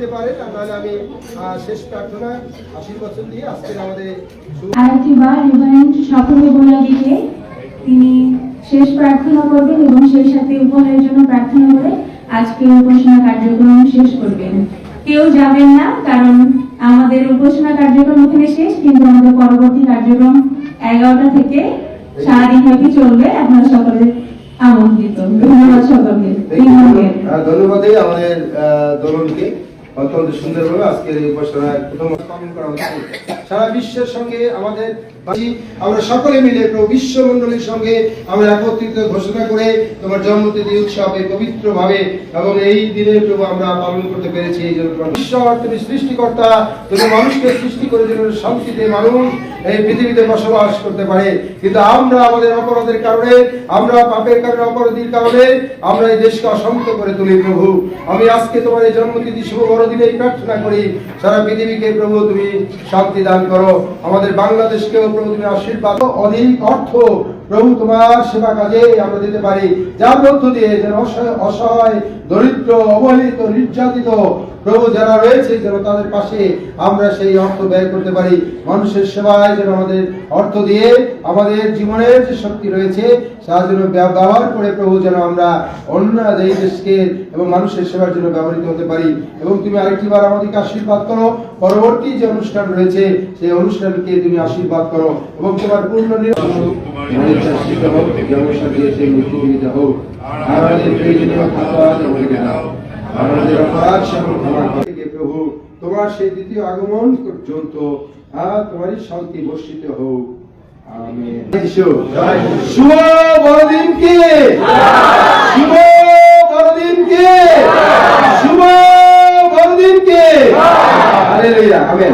আহ, শেষ প্রার্থনা আশীর্বাদ দিয়ে আজকের আমাদের শুভ- আরেকটি সকলে বলে দিকে তিনি শেষ প্রার্থনা করবেন এবং সেই সাথে উপহারের জন্য প্রার্থনা করে আজকের উপাসনা কার্যক্রম শেষ করবেন। কেউ যাবেন না কারণ আমাদের উপাসনা কার্যক্রম এখানে শেষ কিন্তু আমাদের পরবর্তী কার্যক্রম এগারোটা থেকে সারাদিন ব্যাপী চলবে। আপনারা সকলে আমন্ত্রিত। ধন্যবাদ সকলকে। ধন্যবাদ। আমাদের দোলনকে। অত্যন্ত সুন্দরভাবে আজকের এই উপাসনায় প্রথম পালন করা হচ্ছে সারা বিশ্বের সঙ্গে আমাদের আমরা সকলে মিলে প্রভু বিশ্বমণ্ডলীর সঙ্গে আমরা একত্রিত ঘোষণা করে তোমার জন্মতিথি উৎসবে পবিত্র ভাবে এবং এই দিনে প্রভু আমরা পালন করতে পেরেছি এই জন্য ঈশ্বর তুমি সৃষ্টিকর্তা, তুমি মানুষকে সৃষ্টি করে যেন শান্তিতে মানুষ এই পৃথিবীতে বসবাস করতে পারে। কিন্তু আমরা আমাদের অপরাধের কারণে, আমরা পাপের কারণে, অপরাধীর কারণে, আমরা এই দেশকে অসংখ্য করে তুলি প্রভু। আমি আজকে তোমার এই জন্মতিথি শুভ বড়দিনে প্রার্থনা করি, সারা পৃথিবীকে প্রভু তুমি শান্তি দান করো আমাদের বাংলাদেশকেও প্রভু তুমি আশীর্বাদ। অধিক অর্থ প্রভু তোমার সেবা কাজে আমরা দিতে পারি যার মধ্য দিয়ে যেন অসহায়, দরিদ্র, অবহেলিত, নির্যাতিত প্রভু যারা রয়েছে, যেন তাদের পাশে আমরা সেই অর্থ ব্যয় করতে পারি। মানুষের সেবায় যেন আমাদের অর্থ দিয়ে আমাদের জীবনের যে শক্তি রয়েছে, তা যেন ব্যবহার করে প্রভু যেন আমরা অন্য এই দেশকে এবং মানুষের সেবার জন্য ব্যবহৃত হতে পারি। এবং তুমি আরেকটি বার আমাদেরকে আশীর্বাদ করো। পরবর্তী যে অনুষ্ঠান রয়েছে, সেই অনুষ্ঠানকে তুমি আশীর্বাদ করো। এবং তোমার পূর্ণ হোক আমাদের প্রয়োজনীয় খাবার আমাদেরকে দাও প্রভু, তোমার সেই দ্বিতীয় আগমন পর্যন্ত আর তোমারই শান্তি বর্ষিত হোক। শুভ বড়দিনকে। শুভ বড়দিনকে। শুভ বড়দিনকে। হালেলুয়া, আমেন।